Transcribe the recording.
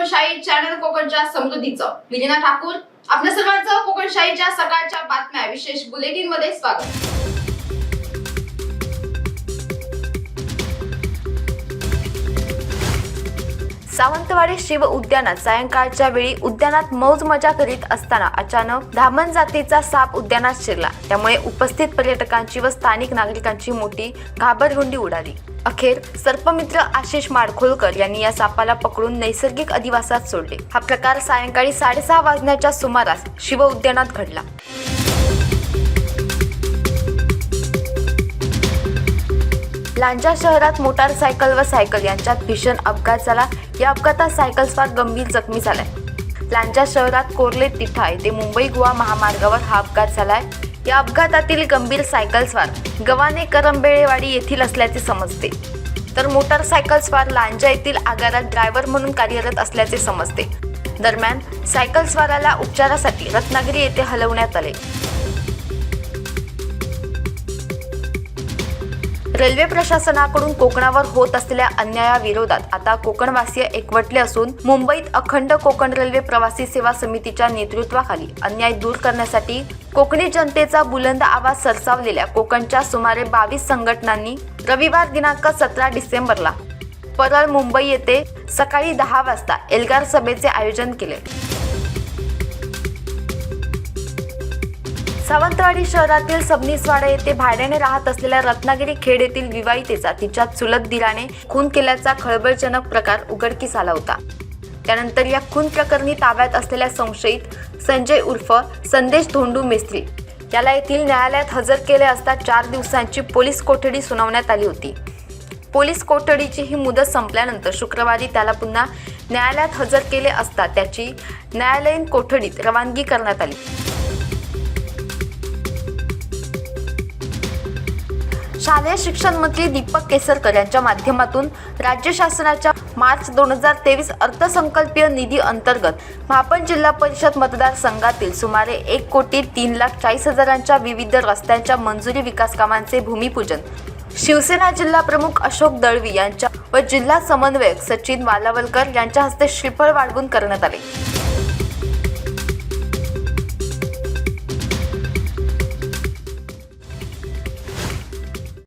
कोकणशाही channel कोकणच्या समृद्धीचं. विलिना ठाकूर आपल्या सर्वांचं कोकणशाहीच्या सकाळच्या बातम्या. विशेष बुलेटिनमध्ये स्वागत. सावंतवाडी शिव उद्यानात सायंकाळच्या वेळी उद्यानात मौज मजा करीत असताना अचानक धामण जातीचा साप उद्यानात शिरला. त्यामुळे उपस्थित पर्यटकांची व स्थानिक नागरिकांची मोठी घाबरगुंडी उडाली. अखेर सर्पमित्र आशिष माडखोलकर यांनी या सापाला पकडून नैसर्गिक अधिवासात सोडले. हा प्रकार सायंकाळी साडेसहा वाजण्याच्या सुमारास शिव उद्यानात घडला. लांजा शहरात मोटारसायकल व सायकल यांच्यात भीषण अपघात झाला. या अपघातात सायकलस्वार गंभीर जखमी झालाय. लांजा शहरात कोर्ले तिठा येथे मुंबई गोवा महामार्गावर हा अपघात झालाय. या अपघातातील गंभीर सायकल स्वार गव्हाणे करंबेळेवाडी येथील असल्याचे समजते. तर मोटारसायकल स्वार लांजा येथील आगारात ड्रायव्हर म्हणून कार्यरत असल्याचे समजते. दरम्यान सायकल स्वाराला उपचारासाठी रत्नागिरी येथे हलवण्यात आले. रेल्वे प्रशासनाकडून कोकणावर होत असलेल्या अन्यायाविरोधात आता कोकणवासीय एकवटले असून मुंबईत अखंड कोकण रेल्वे प्रवासी सेवा समितीच्या नेतृत्वाखाली अन्याय दूर करण्यासाठी कोकणी जनतेचा बुलंद आवाज सरसावलेल्या कोकणच्या सुमारे बावीस संघटनांनी रविवार दिनांक सतरा डिसेंबरला परळ मुंबई येथे सकाळी दहा वाजता एल्गार सभेचे आयोजन केले. सावंतवाडी शहरातील सबनीसवाडा येथे भाड्याने राहत असलेल्या रत्नागिरी खेड येथील विवाहितेचा तिच्या चुलत दिराने खून केल्याचा खळबळजनक प्रकार उघडकीस आला होता. त्यानंतर या खून प्रकरणी ताब्यात असलेल्या संशयित संजय उर्फ संदेश धोंडू मेस्त्री याला येथील न्यायालयात हजर केले असता चार दिवसांची पोलीस कोठडी सुनावण्यात आली होती. पोलीस कोठडीची ही मुदत संपल्यानंतर शुक्रवारी त्याला पुन्हा न्यायालयात हजर केले असता त्याची न्यायालयीन कोठडीत रवानगी करण्यात आली. शालेय शिक्षण मंत्री दीपक केसरकर यांच्या माध्यमातून राज्य शासनाच्या मार्च दोन हजार तेवीस अर्थसंकल्पीय निधी अंतर्गत महापण जिल्हा परिषद मतदारसंघातील सुमारे एक कोटी तीन लाख चाळीस हजारांच्या विविध रस्त्यांच्या मंजुरी विकास कामांचे भूमिपूजन. शिवसेना जिल्हा प्रमुख अशोक दळवी यांच्या व जिल्हा समन्वयक सचिन वालावलकर यांच्या हस्ते श्रीफळ वाढवून करण्यात आले.